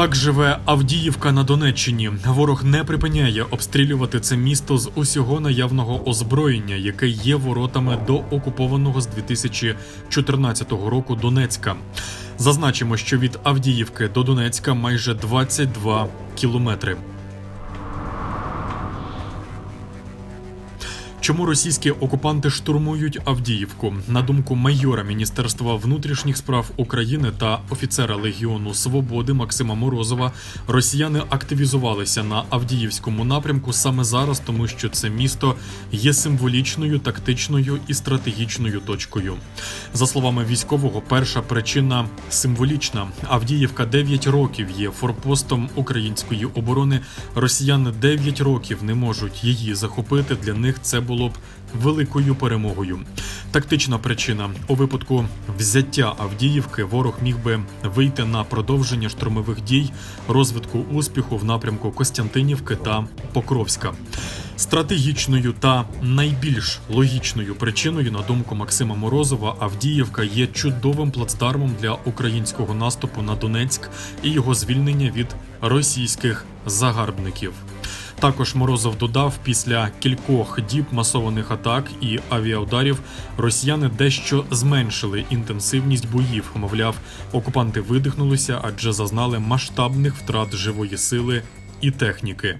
Так живе Авдіївка на Донеччині. Ворог не припиняє обстрілювати це місто з усього наявного озброєння, яке є воротами до окупованого з 2014 року Донецька. Зазначимо, що від Авдіївки до Донецька майже 22 кілометри. Чому російські окупанти штурмують Авдіївку? На думку майора Міністерства внутрішніх справ України та офіцера Легіону Свободи Максима Морозова, росіяни активізувалися на Авдіївському напрямку саме зараз, тому що це місто є символічною, тактичною і стратегічною точкою. За словами військового, перша причина символічна. Авдіївка 9 років є форпостом української оборони. Росіяни 9 років не можуть її захопити. Для них це було б великою перемогою. Тактична причина у випадку взяття Авдіївки ворог міг би вийти на продовження штурмових дій, розвитку успіху в напрямку Костянтинівки та Покровська. Стратегічною та найбільш логічною причиною, на думку Максима Морозова, Авдіївка є чудовим плацдармом для українського наступу на Донецьк і його звільнення від російських загарбників. Також Морозов додав, після кількох діб масованих атак і авіаударів росіяни дещо зменшили інтенсивність боїв. Мовляв, окупанти видихнулися, адже зазнали масштабних втрат живої сили і техніки.